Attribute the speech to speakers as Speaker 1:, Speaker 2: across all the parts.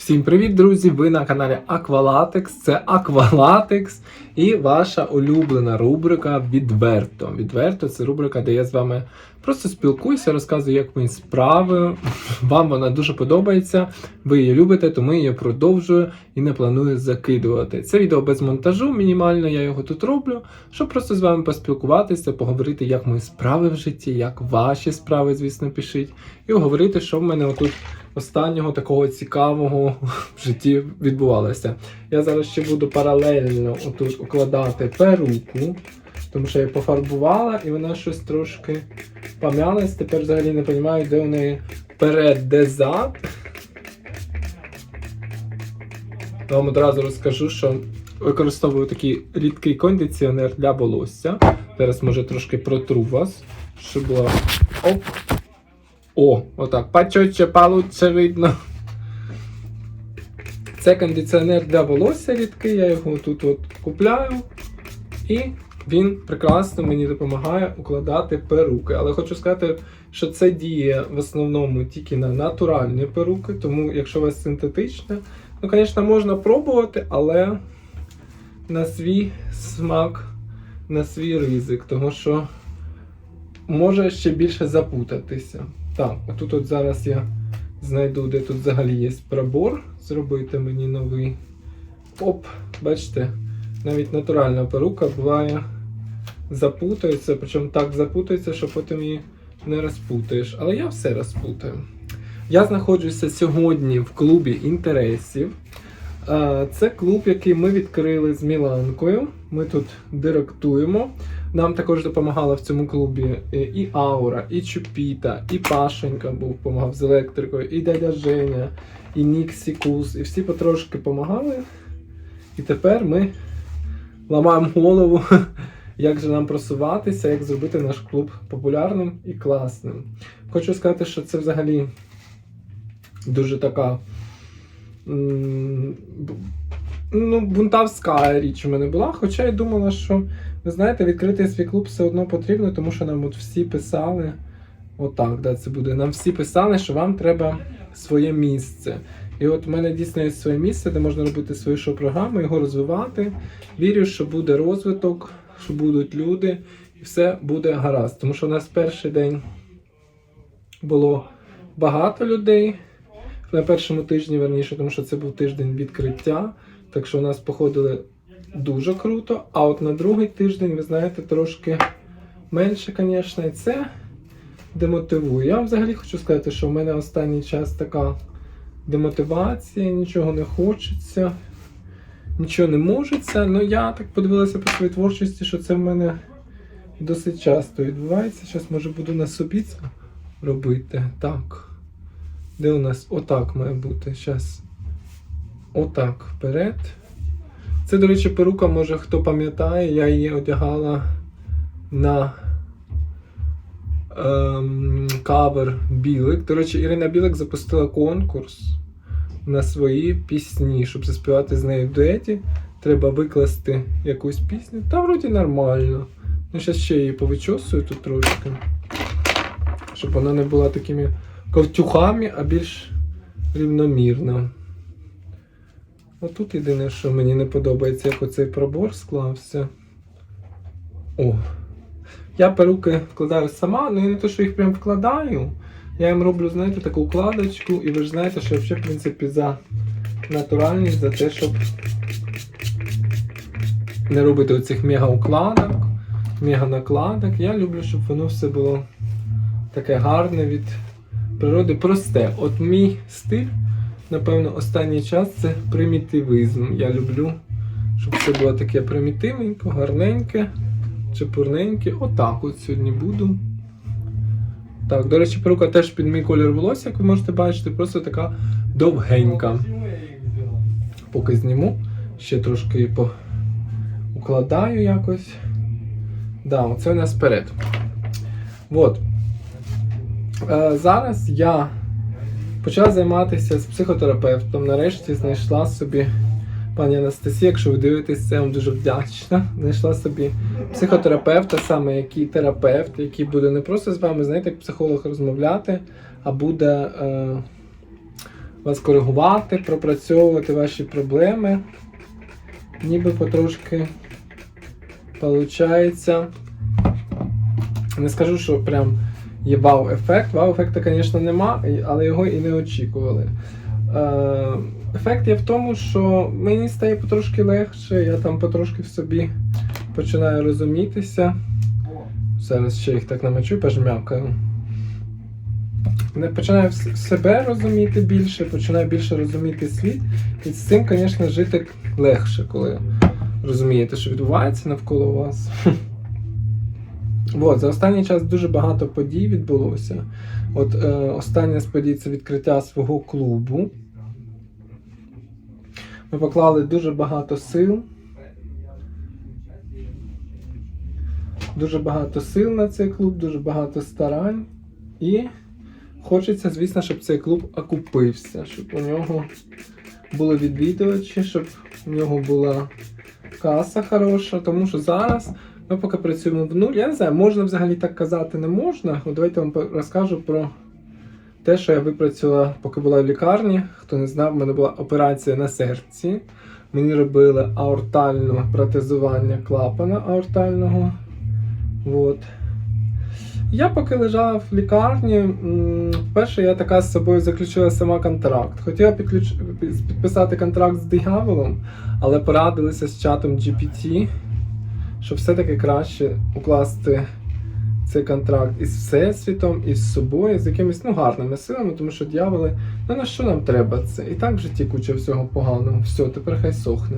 Speaker 1: Всім привіт, друзі! Ви на каналі Аквалатекс. Це Аквалатекс і ваша улюблена рубрика Відверто. Відверто це рубрика, де я з вами просто спілкуюся, розказую, як мої справи. Вам вона дуже подобається. Ви її любите, тому я її продовжую і не планую закидувати. Це відео без монтажу, мінімально я його тут роблю, щоб просто з вами поспілкуватися, поговорити, як мої справи в житті, як ваші справи, звісно, пишіть, і говорити, що в мене отут останнього такого цікавого в житті відбувалося. Я зараз ще буду паралельно отут укладати перуку, тому що я пофарбувала і вона щось трошки пом'ялась. Тепер взагалі не розумію, де неї перед, де зад. Я вам одразу розкажу, що використовую такий рідкий кондиціонер для волосся. Зараз може трошки протру вас, щоб було. Оп! О, отак. Пачоче получше видно. Це кондиціонер для волосся рідкий, я його тут от купляю. І він прекрасно мені допомагає укладати перуки. Але хочу сказати, що це діє в основному тільки на натуральні перуки, тому якщо у вас синтетичне, ну, звісно, можна пробувати, але на свій смак, на свій ризик, тому що може ще більше запутатися. Так, отут от зараз я знайду, де тут взагалі є пробор. Зробити мені новий. Оп, бачите, навіть натуральна перука буває запутається, причому так запутається, що потім її не розпутаєш. Але я все розпутаю. Я знаходжуся сьогодні в клубі інтересів. Е, Це клуб, який ми відкрили з Міланкою. Ми тут директуємо. Нам також допомагала в цьому клубі е, і Аура, і Чупіта, і Пашенька був допомагав з електрикою, і дядя Женя, і Ніксі Кус, і всі потрошки допомагали. І тепер ми ламаємо голову, як же нам просуватися, як зробити наш клуб популярним і класним. Хочу сказати, що це взагалі дуже така. Ну, бунтавська річ у мене була, хоча я думала, що ви знаєте, відкрити свій клуб все одно потрібно, тому що нам от всі писали, отак, да, це буде. Нам всі писали, що вам треба своє місце. І от в мене дійсно є своє місце, де можна робити свою шоу-програму, його розвивати. Вірю, що буде розвиток, що будуть люди, і все буде гаразд. Тому що у нас перший день було багато людей. На першому тижні, верніше, тому що це був тиждень відкриття. Так що у нас походили дуже круто. А от на другий тиждень, ви знаєте, трошки менше, звісно, і це демотивує. Я взагалі хочу сказати, що в мене останній час така демотивація, нічого не хочеться, нічого не можеться. Ну я так подивилася по своїй творчості, що це в мене досить часто відбувається. Зараз, може, буду на собі це робити. Так. Де у нас отак має бути? Зараз. Отак вперед. Це, до речі, перука, може хто пам'ятає, я її одягала на ем, кавер Білик. До речі, Ірина Білик запустила конкурс на свої пісні, щоб заспівати з нею в дуеті. Треба викласти якусь пісню. Та вроді нормально. Ну, зараз ще її повичосую тут трошки. Щоб вона не була такими ковтюхами, а більш рівномірна. Отут єдине, що мені не подобається, як оцей пробор склався. О. Я перуки вкладаю сама, ну я не то, що їх прям вкладаю. Я їм роблю, знаєте, таку укладочку, і ви ж знаєте, що я взагалі, в принципі, за натуральність, за те, щоб не робити оцих мега-укладок, мега-накладок. Я люблю, щоб воно все було таке гарне від природи. Просте. От мій стиль напевно, останній час це примітивизм. Я люблю, щоб все було таке примітивненько, гарненьке, чепурненьке. Отак от сьогодні буду. Так, до речі, перука теж під мій колір волосся, як ви можете бачити, просто така довгенька. Поки зніму, ще трошки її по... укладаю якось. Да, оце у нас вперед. От. Е, зараз я Почала займатися з психотерапевтом. Нарешті знайшла собі пані Анастасія, якщо ви дивитесь, це я вам дуже вдячна. Знайшла собі психотерапевта, саме який терапевт, який буде не просто з вами, знаєте, як психолог розмовляти, а буде е, вас коригувати, пропрацьовувати ваші проблеми. Ніби потрошки получається. Не скажу, що прям є вау-ефект. Вау-ефекту, звісно, нема, але його і не очікували. Е, ефект є в тому, що мені стає потрошки легше, я там потрошки в собі починаю розумітися. Зараз ще їх так намочу, пожмякаю. Починаю себе розуміти більше, починаю більше розуміти світ. І з цим, звісно, жити легше, коли розумієте, що відбувається навколо вас. От, за останній час дуже багато подій відбулося. От е, остання з подій це відкриття свого клубу. Ми поклали дуже багато сил. Дуже багато сил на цей клуб, дуже багато старань. І хочеться, звісно, щоб цей клуб окупився, щоб у нього були відвідувачі, щоб у нього була каса хороша, тому що зараз ми поки працюємо в нуль. Я не знаю, можна взагалі так казати, не можна. От давайте вам розкажу про те, що я випрацювала, поки була в лікарні. Хто не знав, в мене була операція на серці. Мені робили аортальне протезування клапана аортального. От. Я поки лежала в лікарні, перше я така з собою заключила сама контракт. Хотіла підключ... підписати контракт з дияволом, але порадилися з чатом GPT, що все-таки краще укласти цей контракт із Всесвітом, із собою, з якимись ну, гарними силами, тому що дьяволи, ну на що нам треба це? І так в житті куча всього поганого. Все, тепер хай сохне.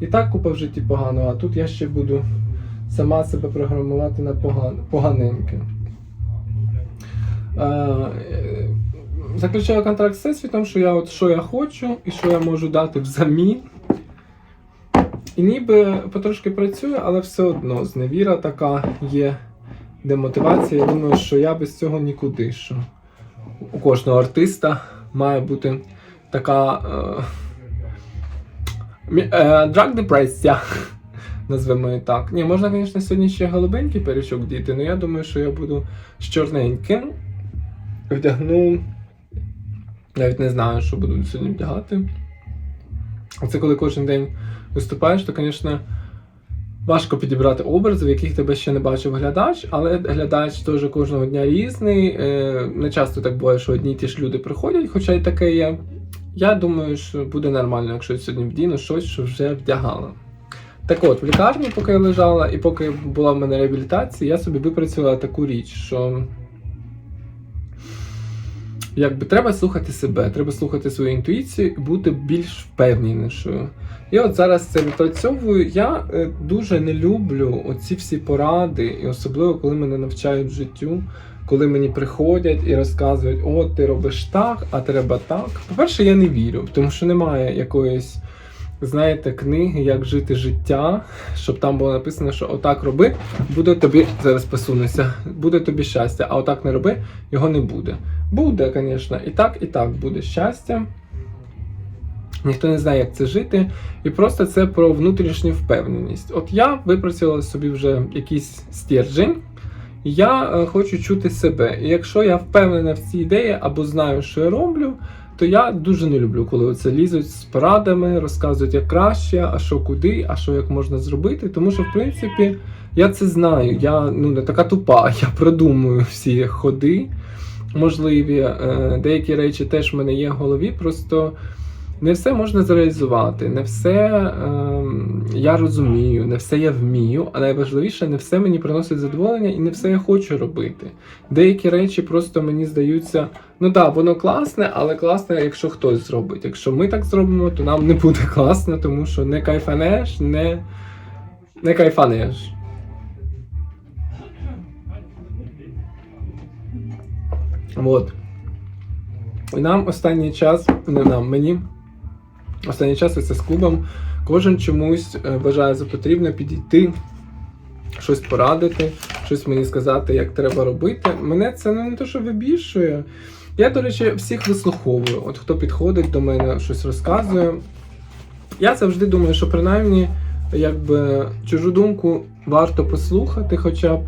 Speaker 1: І так купа в житті поганого, а тут я ще буду сама себе програмувати на поган... поганеньке. Е, е, Заключаю контракт з Всесвітом, що я от що я хочу і що я можу дати взамін. І ніби потрошки працює, але все одно зневіра така є демотивація. Я думаю, що я без цього нікуди. Що у кожного артиста має бути така е, е, драг-депресія. Назвемо її так. Ні, можна, звісно, сьогодні ще голубенький пиріжок діти, але я думаю, що я буду з чорненьким. Вдягну. Навіть не знаю, що буду сьогодні вдягати. Це коли кожен день виступаєш, то, звісно, важко підібрати образи, в яких тебе ще не бачив глядач, але глядач теж кожного дня різний. Е, Не часто так буває, що одні і ті ж люди приходять, хоча й таке є. Я думаю, що буде нормально, якщо сьогодні вдіну щось, що вже вдягала. Так от, в лікарні, поки я лежала, і поки була в мене реабілітація, я собі випрацювала таку річ, що якби треба слухати себе, треба слухати свою інтуїцію і бути більш впевненішою. І от зараз це відпрацьовую. Я е, дуже не люблю оці всі поради, і особливо коли мене навчають життю, коли мені приходять і розказують, о, ти робиш так, а треба так. По-перше, я не вірю, тому що немає якоїсь, знаєте, книги, як жити життя, щоб там було написано, що отак роби, буде тобі зараз посунуся, буде тобі щастя, а отак не роби, його не буде. Буде, звісно, і так, і так буде щастя. Ніхто не знає, як це жити. І просто це про внутрішню впевненість. От я випрацювала собі вже якийсь стержень, я е, хочу чути себе. І якщо я впевнена в цій ідеї або знаю, що я роблю, то я дуже не люблю, коли оце лізуть з порадами, розказують, як краще, а що куди, а що як можна зробити. Тому що, в принципі, я це знаю. Я ну, не така тупа, я продумую всі ходи можливі. Е, Деякі речі теж в мене є в голові, просто не все можна зреалізувати, не все ем, я розумію, не все я вмію, а найважливіше, не все мені приносить задоволення і не все я хочу робити. Деякі речі просто мені здаються, ну так, воно класне, але класне, якщо хтось зробить. Якщо ми так зробимо, то нам не буде класно, тому що не кайфанеш, не, не кайфанеш. От. І нам останній час, не нам, мені, останній час оце з клубом, кожен чомусь е, вважає за потрібне підійти, щось порадити, щось мені сказати, як треба робити. Мене це ну, не те, що вибішує. Я, до речі, всіх вислуховую. От хто підходить до мене, щось розказує. Я завжди думаю, що принаймні, якби чужу думку варто послухати, хоча б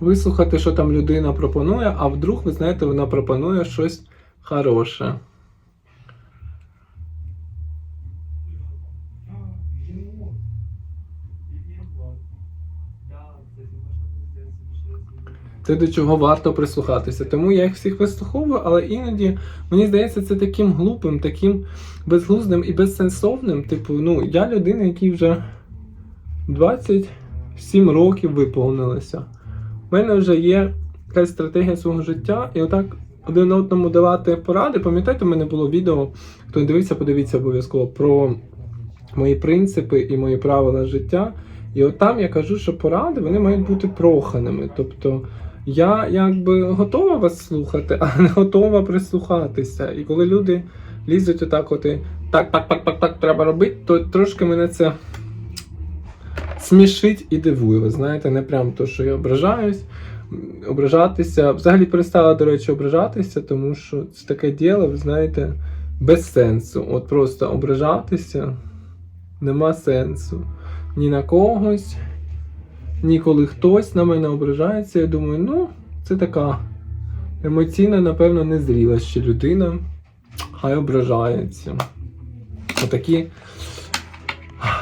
Speaker 1: вислухати, що там людина пропонує, а вдруг, ви знаєте, вона пропонує щось хороше. Те, до чого варто прислухатися. Тому я їх всіх вислуховую, але іноді мені здається, це таким глупим, таким безглуздим і безсенсовним. Типу, ну, я людина, якій вже 27 років виповнилося. У мене вже є якась стратегія свого життя, і отак один одному давати поради. Пам'ятаєте, в мене було відео, хто не дивився, подивіться обов'язково про мої принципи і мої правила життя. І от там я кажу, що поради вони мають бути проханими. Тобто я якби готова вас слухати, а не готова прислухатися. І коли люди лізуть отак, от і так, так, так, так, так треба робити, то трошки мене це смішить і дивує. Знаєте, не прям то, що я ображаюсь. Ображатися. Взагалі перестала, до речі, ображатися, тому що це таке діло, ви знаєте, без сенсу. От просто ображатися нема сенсу ні на когось, ні коли хтось на мене ображається. Я думаю, ну, це така емоційна, напевно, незріла ще людина. Хай ображається. Отакі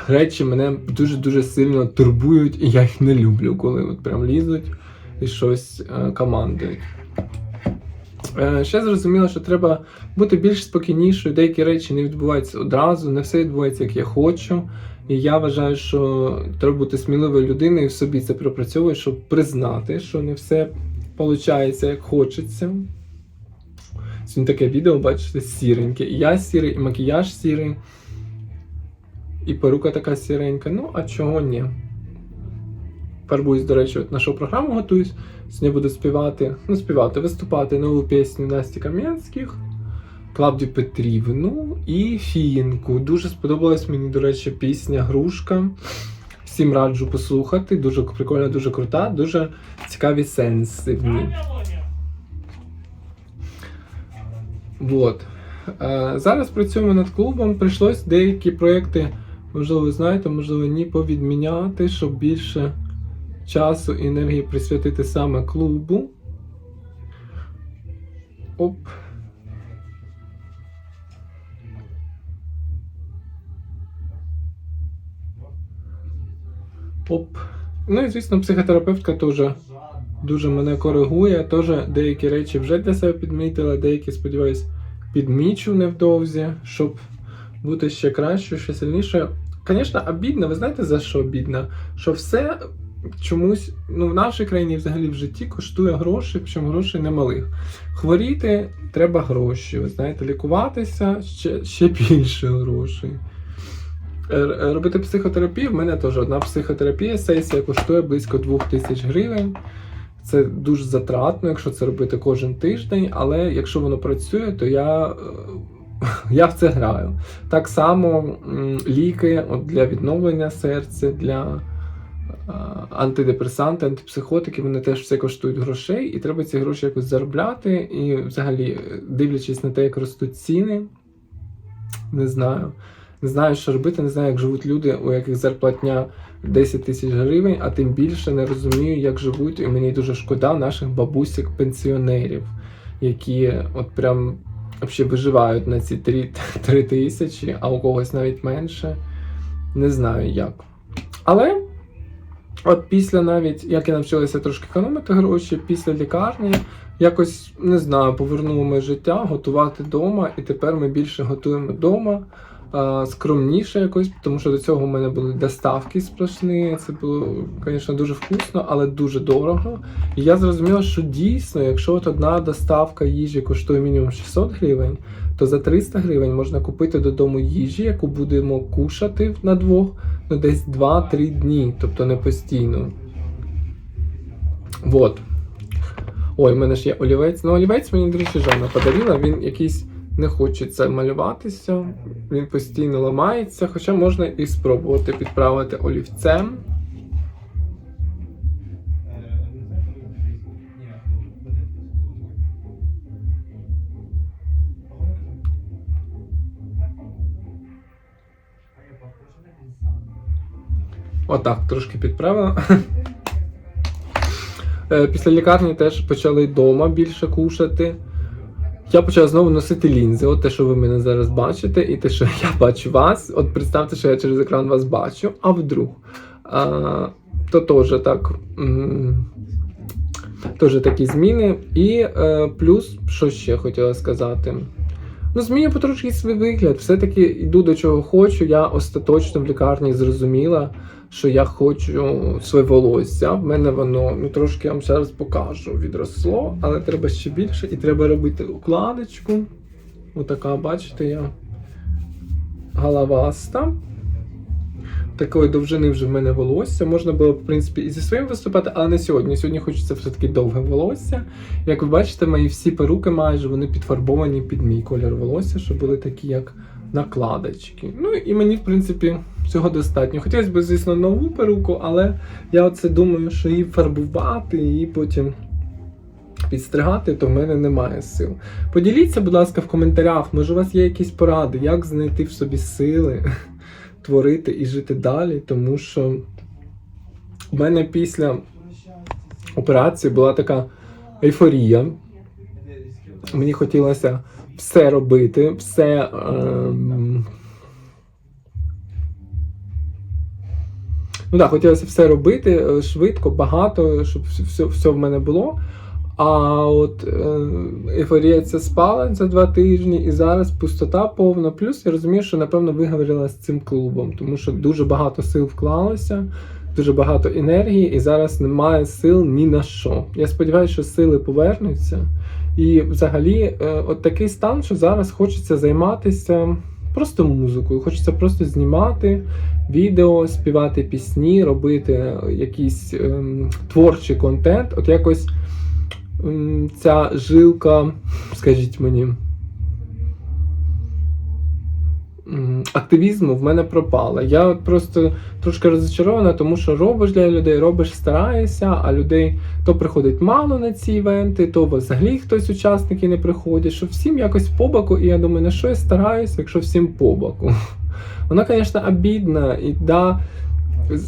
Speaker 1: речі мене дуже-дуже сильно турбують, і я їх не люблю, коли от прям лізуть і щось е, командують. Е, ще зрозуміло, що треба бути більш спокійнішою. Деякі речі не відбуваються одразу, не все відбувається, як я хочу. І я вважаю, що треба бути сміливою людиною і в собі це пропрацьовую, щоб признати, що не все виходить, як хочеться. Сьогодні таке відео, бачите, сіреньке. І я сірий, і макіяж сірий, і перука така сіренька. Ну, а чого ні? Фарбуюсь, до речі, от на шоу програму готуюсь. Сьогодні буду співати, ну, співати, виступати нову пісню Насті Кам'янських, Клавдію Петрівну і Фінку. Дуже сподобалась мені, до речі, пісня Грушка. Всім раджу послухати. Дуже прикольна, дуже крута, дуже цікаві сенси в ній. Вот. Е, зараз працюємо над клубом. Прийшлось деякі проекти, можливо, ви знаєте, можливо, ні, повідміняти, щоб більше часу і енергії присвятити саме клубу. Оп. Оп. Ну і звісно, психотерапевтка теж дуже мене коригує. Теж деякі речі вже для себе підмітила, деякі, сподіваюсь, підмічу невдовзі, щоб бути ще краще, ще сильніше. Звісно, обідно, ви знаєте за що обідно? Що все чомусь ну, в нашій країні взагалі в житті коштує гроші, причому грошей немалих. Хворіти треба гроші. Ви знаєте, лікуватися ще, ще більше грошей. Е, Робити психотерапію, в мене теж одна психотерапія, сесія коштує близько 2000 гривень. Це дуже затратно, якщо це робити кожен тиждень, але якщо воно працює, то я, е, я в це граю. Так само ліки от для відновлення серця, для е, антидепресанти, антипсихотики, вони теж все коштують грошей, і треба ці гроші якось заробляти. І взагалі, е, дивлячись на те, як ростуть ціни, не знаю. Не знаю, що робити, не знаю, як живуть люди, у яких зарплатня 10 тисяч гривень, а тим більше не розумію, як живуть. І мені дуже шкода наших бабусік-пенсіонерів, які от прям взагалі виживають на ці 3, 3 тисячі, а у когось навіть менше. Не знаю як. Але от після навіть, як я навчилася трошки економити гроші, після лікарні якось не знаю, повернуло моє життя готувати вдома, і тепер ми більше готуємо вдома скромніше якось, тому що до цього в мене були доставки сплошні. Це було, звісно, дуже вкусно, але дуже дорого. І я зрозуміла, що дійсно, якщо от одна доставка їжі коштує мінімум 600 гривень, то за 300 гривень можна купити додому їжі, яку будемо кушати на двох ну, десь 2-3 дні, тобто не постійно. Вот. Ой, в мене ж є олівець. Ну, олівець мені, до речі, Жанна подарила. Він якийсь не хочеться малюватися, він постійно ламається, хоча можна і спробувати підправити олівцем. Отак, трошки підправила. Е, Після лікарні теж почали вдома більше кушати. Я почав знову носити лінзи. От те, що ви мене зараз бачите, і те, що я бачу вас. От представте, що я через екран вас бачу, а вдруг. А, то теж так. Теж такі зміни. І е, плюс, що ще хотіла сказати. Ну, змінюю потрошки свій вигляд. Все-таки йду до чого хочу. Я остаточно в лікарні зрозуміла, що я хочу своє волосся. В мене воно ну трошки я вам зараз покажу. Відросло, але треба ще більше. І треба робити укладочку. Отака, бачите, я головаста. Такої довжини вже в мене волосся. Можна було, в принципі, і зі своїм виступати, але не сьогодні. Сьогодні хочеться все-таки довге волосся. Як ви бачите, мої всі перуки майже вони підфарбовані під мій колір волосся, щоб були такі, як накладочки. Ну і мені, в принципі, цього достатньо. Хотілося б, звісно, нову перуку, але я оце думаю, що її фарбувати і потім. Підстригати, то в мене немає сил. Поділіться, будь ласка, в коментарях, може у вас є якісь поради, як знайти в собі сили творити і жити далі, тому що в мене після операції була така ейфорія. Мені хотілося все робити, все. Ем... Ну так, хотілося все робити е, швидко, багато, щоб все, все в мене було. А от е, ейфорія ця спала за два тижні, і зараз пустота повна. Плюс я розумію, що напевно виговорила з цим клубом, тому що дуже багато сил вклалося, дуже багато енергії, і зараз немає сил ні на що. Я сподіваюся, що сили повернуться. І взагалі, е, от такий стан, що зараз хочеться займатися просто музикою, хочеться просто знімати відео, співати пісні, робити якийсь ем, творчий контент. От якось ем, ця жилка, скажіть мені, активізму в мене пропала. Я от просто трошки розчарована, тому що робиш для людей, робиш, стараєшся, а людей то приходить мало на ці івенти, то взагалі хтось учасники не приходять, що всім якось по боку, і я думаю, на що я стараюся, якщо всім по боку. Вона, звісно, обідна, і да,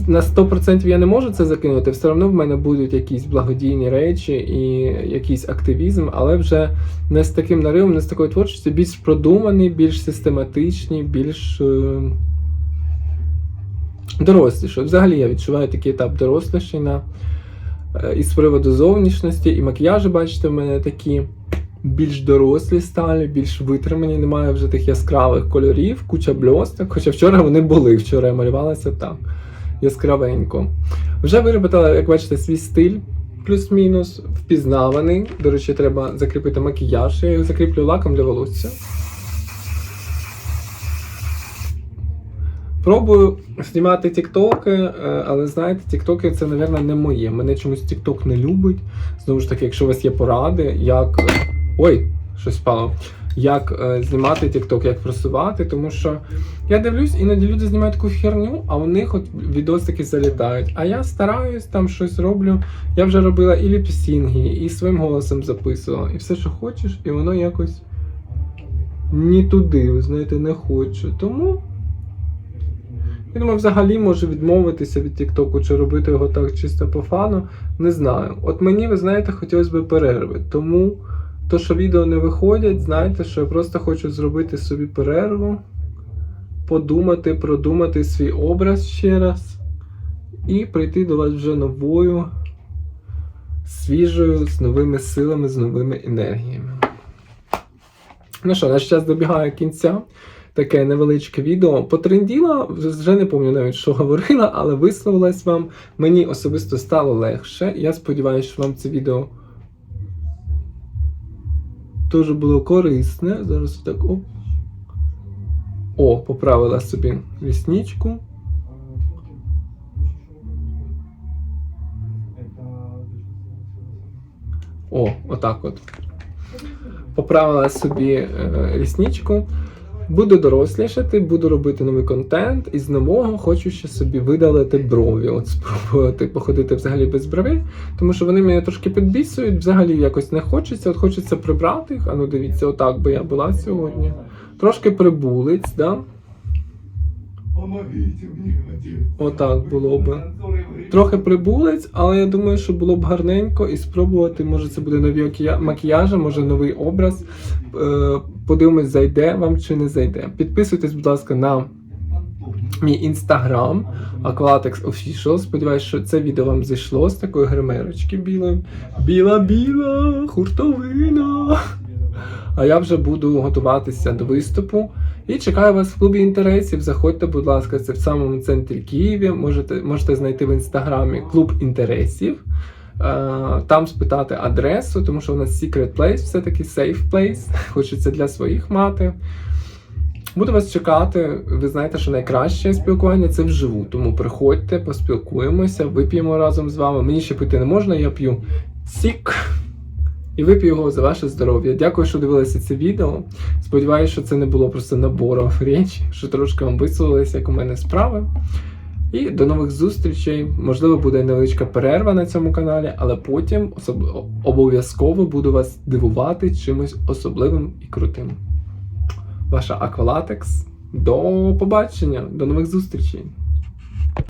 Speaker 1: на 100% я не можу це закинути, все одно в мене будуть якісь благодійні речі і якийсь активізм, але вже не з таким наривом, не з такою творчістю, більш продуманий, більш систематичний, більш е, доросліший. Взагалі я відчуваю такий етап дорослішання е, і з приводу зовнішності, і макіяжі, бачите, в мене такі. Більш дорослі стали, більш витримані, немає вже тих яскравих кольорів, куча бльосток. Хоча вчора вони були, вчора я малювалася так яскравенько. Вже виробила, як бачите, свій стиль, плюс-мінус, впізнаваний. До речі, треба закріпити макіяж. Я його закріплю лаком для волосся. Пробую знімати тіктоки, е, але знаєте, тіктоки це, мабуть, не моє. Мене чомусь тікток не любить. Знову ж таки, якщо у вас є поради, як. Ой, щось впало. Як е, знімати TikTok, як просувати, тому що я дивлюсь, іноді люди знімають таку херню, а у них от відосики залітають. А я стараюсь, там щось роблю. Я вже робила і ліпсінги, і своїм голосом записувала, і все, що хочеш, і воно якось ні туди, ви знаєте, не хочу. Тому я думаю, взагалі можу відмовитися від Тіктоку чи робити його так чисто по фану. Не знаю. От мені, ви знаєте, хотілося б перерви. Тому то, що відео не виходять, знаєте, що я просто хочу зробити собі перерву, подумати, продумати свій образ ще раз і прийти до вас вже новою, свіжою, з новими силами, з новими енергіями. Ну що, наш час добігає кінця. Таке невеличке відео. Потренділа, вже не пам'ятаю навіть, що говорила, але висловилась вам. Мені особисто стало легше. Я сподіваюся, що вам це відео теж було корисне. Зараз так оп. О, поправила собі лісничку. О, отак от. Поправила собі е, рісничку. Буду дорослішати, буду робити новий контент, і з нового хочу ще собі видалити брові. От спробувати походити взагалі без бровей, тому що вони мене трошки підбісують, взагалі якось не хочеться. От хочеться прибрати їх. А ну дивіться, отак би я була сьогодні. Трошки прибулиць, да? Отак було би. Трохи прибулець, але я думаю, що було б гарненько і спробувати. Може, це буде нові макіяжі, може новий образ. Подивимось, зайде вам чи не зайде. Підписуйтесь, будь ласка, на мій інстаграм Aquatex Official. Сподіваюсь, що це відео вам зайшло з такої гримерочки білої. Біла-біла, хуртовина. А я вже буду готуватися до виступу. І чекаю вас в клубі інтересів. Заходьте, будь ласка, це в самому центрі Києві. Можете, можете знайти в інстаграмі клуб інтересів. Е, Там спитати адресу, тому що у нас secret place, все-таки safe place. Хочеться для своїх мати. Буду вас чекати. Ви знаєте, що найкраще спілкування це вживу. Тому приходьте, поспілкуємося, вип'ємо разом з вами. Мені ще пити не можна, я п'ю сік і вип'ю його за ваше здоров'я. Дякую, що дивилися це відео. Сподіваюся, що це не було просто набором речі, що трошки вам висловилися, як у мене справи. І до нових зустрічей. Можливо, буде невеличка перерва на цьому каналі, але потім особ- обов'язково буду вас дивувати чимось особливим і крутим. Ваша Аквалатекс. До побачення, до нових зустрічей!